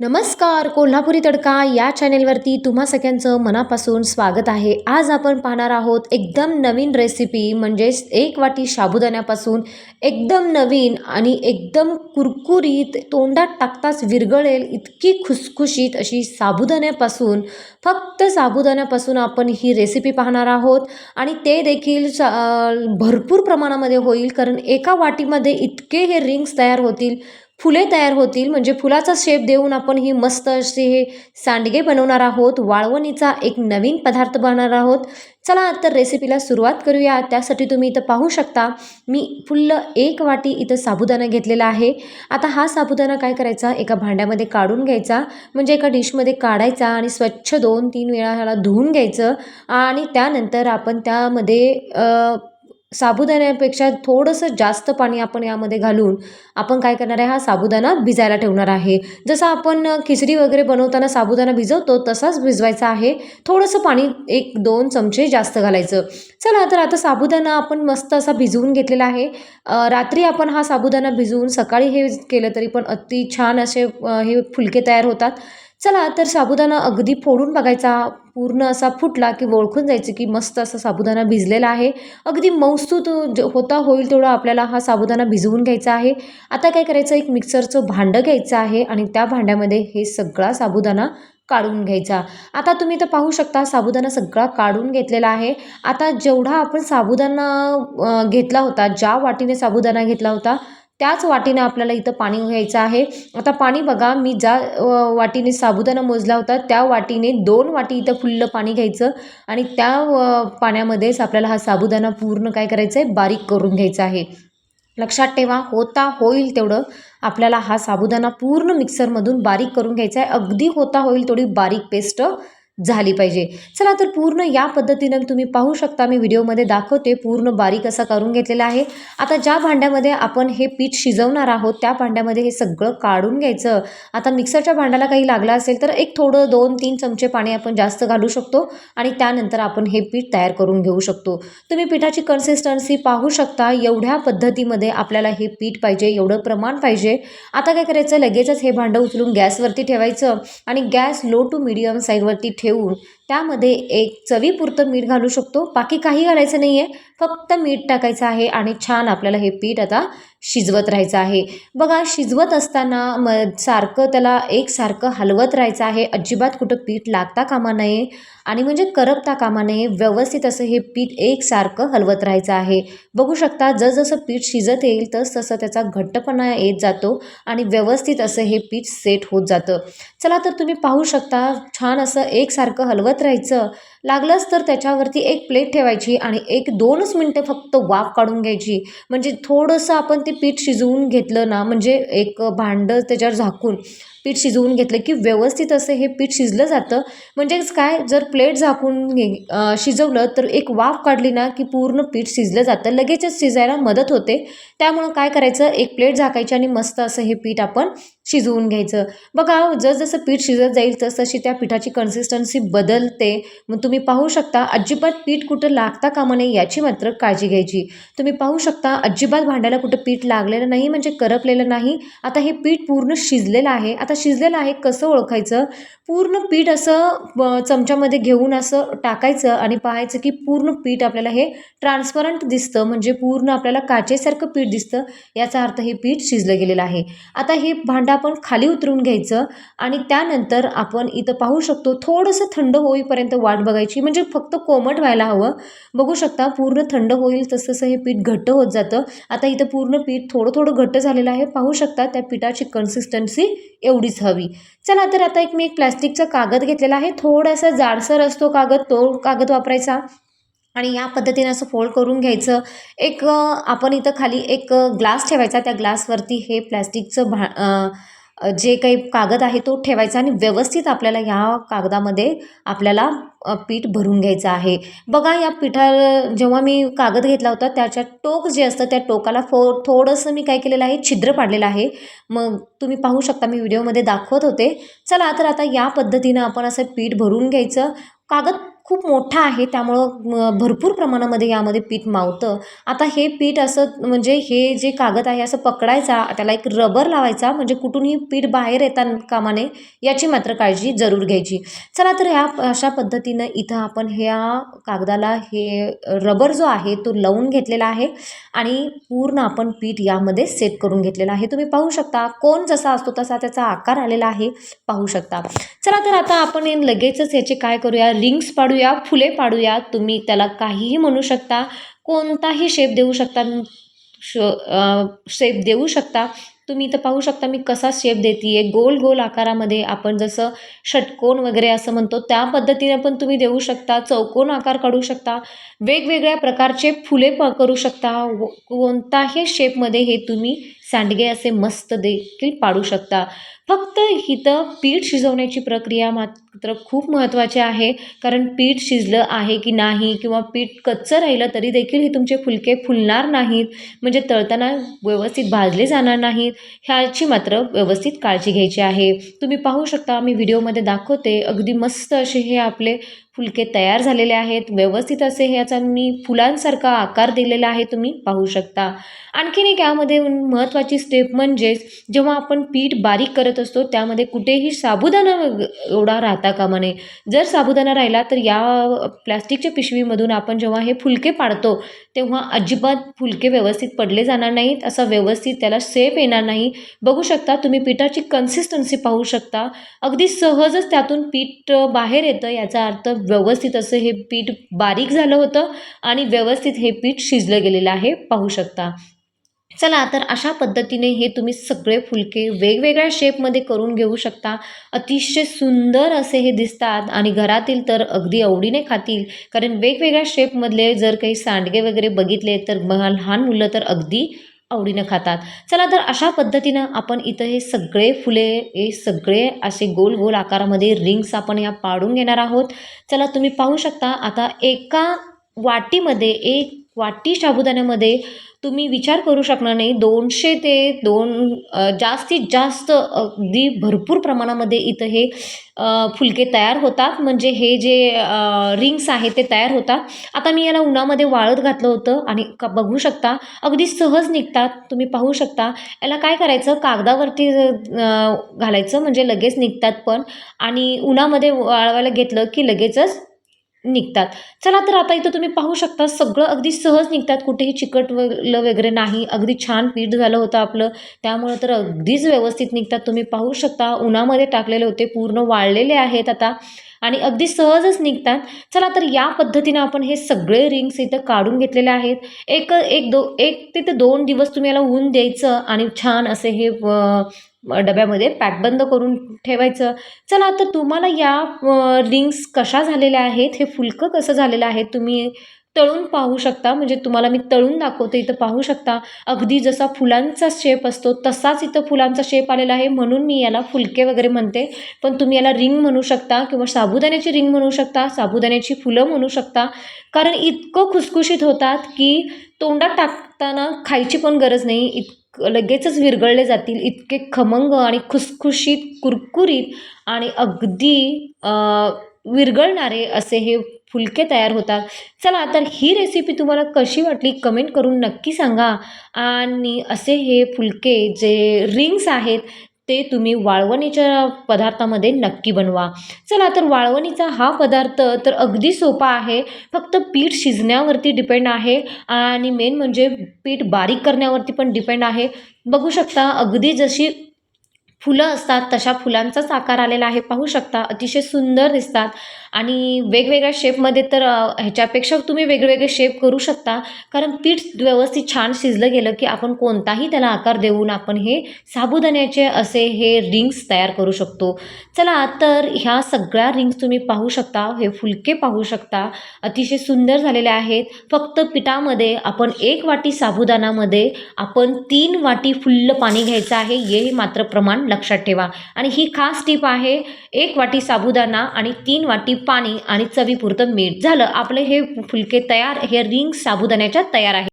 नमस्कार कोल्हापुरी तडका या चॅनेलवरती तुम्हा सगळ्यांचं मनापासून स्वागत आहे. आज आपण पाहणार आहोत एकदम नवीन रेसिपी म्हणजेच एक वाटी साबुदाण्यापासून एकदम नवीन आणि एकदम कुरकुरीत तोंडात टाकताच विरघळेल इतकी खुसखुशीत अशी साबुदाण्यापासून फक्त साबुदाण्यापासून आपण ही रेसिपी पाहणार आहोत. आणि ते देखील भरपूर प्रमाणामध्ये होईल कारण एका वाटीमध्ये इतके हे रिंग्स तयार होतील. फुले तयार होतील. म्हणजे फुलाचा शेप देऊन आपण ही मस्त असे हे सांडगे बनवणार आहोत. वाळवणीचा एक नवीन पदार्थ बनवणार आहोत. चला तर रेसिपीला सुरुवात करूया. त्यासाठी तुम्ही इथं पाहू शकता मी फुल्ल एक वाटी इथं साबुदाणा घेतलेला आहे. आता हा साबुदाणा काय करायचा? एका भांड्यामध्ये काढून घ्यायचा. म्हणजे एका डिशमध्ये काढायचा आणि स्वच्छ दोन तीन वेळा ह्याला धुवून घ्यायचं. आणि त्यानंतर आपण त्यामध्ये साबुदाण्यापेक्षा थोडंसं जास्त पाणी आपण यामध्ये घालून आपण काय करणार आहे? हा साबुदाणा भिजायला ठेवणार आहे. जसं आपण खिचडी वगैरे बनवताना साबुदाणा भिजवतो तसाच भिजवायचा आहे. थोडंसं पाणी एक दोन चमचे जास्त घालायचं. चला तर आता साबुदाणा आपण मस्त असा भिजवून घेतलेला आहे. रात्री आपण हा साबुदाणा भिजवून सकाळी हे केलं तरी पण अति छान असे हे फुलके तयार होतात. चला तर साबुदाणा अगदी फोडून बघायचा. पूर्ण असा फुटला की ओळखून जायचं की मस्त असा साबुदाणा भिजलेला आहे. अगदी मौसूत होता होईल तेवढा आपल्याला हा साबुदाणा भिजवून घ्यायचा आहे. आता काय करायचं? एक मिक्सरचं भांडं घ्यायचं आहे आणि त्या भांड्यामध्ये हे सगळा साबुदाणा काढून घ्यायचा. आता तुम्ही तर पाहू शकता साबुदाणा सगळा काढून घेतलेला आहे. आता जेवढा आपण साबुदाणा घेतला होता ज्या वाटीने साबुदाणा घेतला होता त्याच वाटीने आपल्याला इथं पाणी घ्यायचं आहे. आता पाणी बघा मी ज्या वाटीने साबुदाणा मोजला होता त्या वाटीने दोन वाटी इथं फुल्लं पाणी घ्यायचं आणि त्या पाण्यामध्येच आपल्याला हा साबुदाणा पूर्ण काय करायचं आहे बारीक करून घ्यायचा आहे. लक्षात ठेवा होता होईल तेवढं आपल्याला हा साबुदाणा पूर्ण मिक्सरमधून बारीक करून घ्यायचा आहे. अगदी होता होईल तेवढी बारीक पेस्ट झाली पाहिजे. चला तर पूर्ण या पद्धतीनं तुम्ही पाहू शकता. मी व्हिडिओमध्ये दाखवते पूर्ण बारीक असा करून घेतलेला आहे. आता ज्या भांड्यामध्ये आपण हे पीठ शिजवणार आहोत त्या भांड्यामध्ये हे सगळं काढून घ्यायचं. आता मिक्सरच्या भांड्याला काही लागलं असेल तर एक थोडं दोन तीन चमचे पाणी आपण जास्त घालू शकतो आणि त्यानंतर आपण हे पीठ तयार करून घेऊ शकतो. तुम्ही पिठाची कन्सिस्टन्सी पाहू शकता. एवढ्या पद्धतीमध्ये आपल्याला हे पीठ पाहिजे एवढं प्रमाण पाहिजे. आता काय करायचं? लगेचच हे भांडं उचलून गॅसवरती ठेवायचं आणि गॅस लो टू मिडियम साईडवरती ठेव જેવું त्यामध्ये एक चवीपुरतं मीठ घालू शकतो. बाकी काही घालायचं नाही आहे फक्त मीठ टाकायचं आहे आणि छान आपल्याला हे पीठ आता शिजवत राहायचं आहे. बघा शिजवत असताना म सारखं त्याला एकसारखं हलवत राहायचं आहे. अजिबात कुठं पीठ लागता कामा नये आणि म्हणजे करपता कामा नये. व्यवस्थित असं हे पीठ एकसारखं हलवत राहायचं आहे. बघू शकता जसजसं पीठ शिजत येईल तस तसं त्याचा घट्टपणा येत जातो आणि व्यवस्थित असं हे पीठ सेट होत जातं. चला तर तुम्ही पाहू शकता छान असं एकसारखं हलवत राहायचं. लागलंच तर त्याच्यावरती एक प्लेट ठेवायची आणि एक दोनच मिनटं फक्त वाफ काढून घ्यायची. म्हणजे थोडंसं आपण ते पीठ शिजवून घेतलं ना म्हणजे एक भांडं त्याच्यावर झाकून पीठ शिजवून घेतलं की व्यवस्थित असं हे पीठ शिजलं जातं. म्हणजेच काय? जर प्लेट झाकून शिजवलं तर एक वाफ काढली ना की पूर्ण पीठ शिजलं जातं. लगेचच शिजायला मदत होते. त्यामुळं काय करायचं? एक प्लेट झाकायची आणि मस्त असं हे पीठ आपण शिजवून घ्यायचं. बघा जसजसं पीठ शिजत जाईल तसतशी त्या पिठाची कन्सिस्टन्सी बदलते. मग तुम्ही पाहू शकता अजिबात पीठ कुठं लागता कामा नये याची मात्र काळजी घ्यायची. तुम्ही पाहू शकता अजिबात भांड्याला कुठं पीठ लागलेलं नाही म्हणजे करपलेलं नाही. आता हे पीठ पूर्ण शिजलेलं आहे. आता शिजलेलं आहे कसं ओळखायचं? पूर्ण पीठ असं चमच्यामध्ये घेऊन असं टाकायचं आणि पाहायचं की पूर्ण पीठ आपल्याला हे ट्रान्सपरंट दिसतं म्हणजे पूर्ण आपल्याला काचेसारखं पीठ दिसतं. याचा अर्थ हे पीठ शिजलं गेलेलं आहे. आता हे भांडं आपण खाली उतरून घ्यायचं आणि त्यानंतर आपण इथं पाहू शकतो थोडंसं थंड होईपर्यंत वाट बघायची. म्हणजे फक्त कोमट व्हायला हवं. बघू शकता पूर्ण थंड होईल तसं तसं हे पीठ घट्ट होत जातं. आता इथं पूर्ण पीठ थोडं थोडं घट्ट झालेलं आहे. पाहू शकता त्या पिठाची कन्सिस्टन्सी एवढी तेवढीच हवी. चला तर आता एक मी एक प्लॅस्टिकचा कागद घेतलेला आहे. थोडासा जाडसर असतो कागद तो कागद वापरायचा. आणि या पद्धतीने असं फोल्ड करून घ्यायचं. एक आपण इथं खाली एक ग्लास ठेवायचा. त्या ग्लासवरती हे प्लॅस्टिकचं भा जे काही कागद आहे तो ठेवायचा आणि व्यवस्थित आपल्याला ह्या कागदामध्ये आपल्याला पीठ भरून घ्यायचं आहे. बघा या पिठा जेव्हा मी कागद घेतला होता त्याच्या टोक जे असतं त्या टोकाला फो थोडंसं मी काय केलेलं आहे छिद्र पाडलेलं आहे. मग तुम्ही पाहू शकता मी व्हिडिओमध्ये दाखवत होते. चला तर आता या पद्धतीनं आपण असं पीठ भरून घ्यायचं. कागद खूप मोठा आहे. त्यामुळं भरपूर प्रमाणामध्ये यामध्ये पीठ मावतं. आता हे पीठ असं म्हणजे हे जे कागद आहे असं पकडायचा त्याला एक रबर लावायचा म्हणजे कुठूनही पीठ बाहेर येता कामाने याची मात्र काळजी जरूर घ्यायची. चला तर ह्या अशा पद्धतीनं इथं आपण ह्या कागदाला हे रबर जो आहे तो लावून घेतलेला आहे आणि पूर्ण आपण पीठ यामध्ये सेट करून घेतलेला आहे. तुम्ही पाहू शकता कोण जसा असतो तसा त्याचा आकार आलेला आहे. पाहू शकता. चला तर आता आपण लगेचच याचे काय करूया? रिंग्स पाडूया. फुले पाडूया तुम्ही त्याला काहीही म्हणू शकता कोणताही शेप देऊ शकता शो शेप देऊ शकता. तुम्ही इथं पाहू शकता मी कसा शेप देते आहे गोल गोल आकारामध्ये आपण जसं षटकोन वगैरे असं म्हणतो त्या पद्धतीने पण तुम्ही देऊ शकता चौकोन आकार काढू शकता वेगवेगळ्या प्रकारचे फुले प करू शकता. व- कोणताही शेपमध्ये हे तुम्ही सांडगे असे मस्त देखील पाडू शकता. फक्त इथं पीठ शिजवण्याची प्रक्रिया मात्र खूप महत्त्वाची आहे. कारण पीठ शिजलं आहे की नाही किंवा पीठ कच्चं राहिलं तरी देखील हे तुमचे फुलके फुलणार नाहीत. म्हणजे तळताना व्यवस्थित भाजले जाणार नाहीत. ह्याची मात्र व्यवस्थित काळजी घ्यायची आहे. तुम्ही पाहू शकता मी व्हिडिओमध्ये दाखवते. अगदी मस्त असे हे आपले फुलके तयार झालेले आहेत. व्यवस्थित असे ह्याचा मी फुलांसारखा आकार दिलेला आहे तुम्ही पाहू शकता. आणखीन एक यामध्ये महत्त्वाची स्टेप म्हणजेच जेव्हा आपण पीठ बारीक करत असतो त्यामध्ये कुठेही साबुदाणा एवढा राहता कामा नये. जर साबुदाणा राहिला तर या प्लॅस्टिकच्या पिशवीमधून आपण जेव्हा हे फुलके पाडतो तेव्हा अजिबात फुलके व्यवस्थित पडले जाणार नाहीत. असा व्यवस्थित त्याला सेप येणार नाही. बघू शकता तुम्ही पिठाची कन्सिस्टन्सी पाहू शकता. अगदी सहजच त्यातून पीठ बाहेर येतं याचा अर्थ व्यवस्थित असं हे पीठ बारीक झालं होतं आणि व्यवस्थित हे पीठ शिजलं गेलेलं आहे पाहू शकता. चला तर अशा पद्धतीने हे तुम्ही सगळे फुलके वेगवेगळ्या शेपमध्ये करून घेऊ शकता. अतिशय सुंदर असे हे दिसतात आणि घरातील तर अगदी आवडीने खातील. कारण वेगवेगळ्या शेपमधले जर काही सांडगे वगैरे बघितले तर लहान मुलं तर अगदी आवडीनं खातात. चला तर अशा पद्धतीनं आपण इथं हे सगळे फुले हे सगळे असे गोल गोल आकारामध्ये रिंग्स आपण या पाडून घेणार आहोत. चला तुम्ही पाहू शकता आता एका वाटीमध्ये एक वाटी साबुदाण्यामध्ये तुम्ही विचार करू शकणार नाही. दोनशे ते दोन जास्तीत जास्त अगदी भरपूर प्रमाणामध्ये इथं हे फुलके तयार होतात. म्हणजे हे जे रिंग्स आहेत ते तयार होतात. आता मी याला उन्हामध्ये वाळत घातलं होतं आणि का बघू शकता अगदी सहज निघतात. तुम्ही पाहू शकता याला काय करायचं? कागदावरती घालायचं. म्हणजे लगेच निघतात पण. आणि उन्हामध्ये वाळवायला घेतलं की लगेचच निघतात. चला तर आता इथं तुम्ही पाहू शकता सगळं अगदी सहज निघतात. कुठेही चिकट वगैरे नाही. अगदी छान पीठ झालं होतं आपलं. त्यामुळं तर अगदीच व्यवस्थित निघतात. तुम्ही पाहू शकता उन्हामध्ये टाकलेले होते पूर्ण वाळलेले आहेत आता. आणि अगदी सहजच निघतात. चला तर या पद्धतीनं आपण हे सगळे रिंग्स इथं काढून घेतलेले आहेत. एक एक दो एक ते दोन दिवस तुम्ही याला ऊन द्यायचं आणि छान असे हे डब्यामध्ये पॅकबंद करून ठेवायचं. चला तर तुम्हाला या रिंग्स कशा झालेल्या आहेत? हे फुलकं कसं झालेलं आहे? तुम्ही तळून पाहू शकता. म्हणजे तुम्हाला मी तळून दाखवते इथं पाहू शकता. अगदी जसा फुलांचा शेप असतो तसाच इथं फुलांचा शेप आलेला आहे. म्हणून मी याला फुलके वगैरे म्हणते. पण तुम्ही याला रिंग म्हणू शकता किंवा साबुदाण्याची रिंग म्हणू शकता साबुदाण्याची फुलं म्हणू शकता. कारण इतकं खुसखुशीत होतात की तोंडात टाकताना खायची पण गरज नाही. इत लगेचच विरघळले जातील. इतके खमंग आणि खुसखुशीत कुरकुरीत आणि अगदी विरघळणारे असे हे फुलके तयार होतात. चला तर ही रेसिपी तुम्हाला कशी वाटली कमेंट करून नक्की सांगा. आणि असे हे फुलके जे रिंग्स आहेत ते तुम्ही वाळवणीच्या पदार्थामध्ये नक्की बनवा. चला तर वाळवणीचा हा पदार्थ तर अगदी सोपा आहे. फक्त पीठ शिजण्यावरती डिपेंड आहे आणि मेन म्हणजे पीठ बारीक करण्यावरती पण डिपेंड आहे. बघू शकता अगदी जशी फुलं असतात तशा फुलांचाच आकार आलेला आहे. पाहू शकता अतिशय सुंदर दिसतात. आणि वेगवेगळ्या शेपमध्ये तर ह्याच्यापेक्षा तुम्ही वेगवेगळे शेप करू शकता. कारण पीठ व्यवस्थित छान शिजलं गेलं की आपण कोणताही त्याला आकार देऊन आपण हे साबुदाण्याचे असे हे रिंग्स तयार करू शकतो. चला तर ह्या सगळ्या रिंग्स तुम्ही पाहू शकता. हे फुलके पाहू शकता. अतिशय सुंदर झालेले आहेत. फक्त पिठामध्ये आपण एक वाटी साबुदाणामध्ये आपण तीन वाटी फुल्ल पाणी घ्यायचं आहे. हे मात्र प्रमाण लक्षात ठेवा. आणि ही खास टीप आहे. एक वाटी साबुदाणा आणि तीन वाटी पाणी आणि चवीपुरतं मीठ. झालं आपले हे फुलके तयार हे रिंग साबुदाण्याच्या तयार आहे.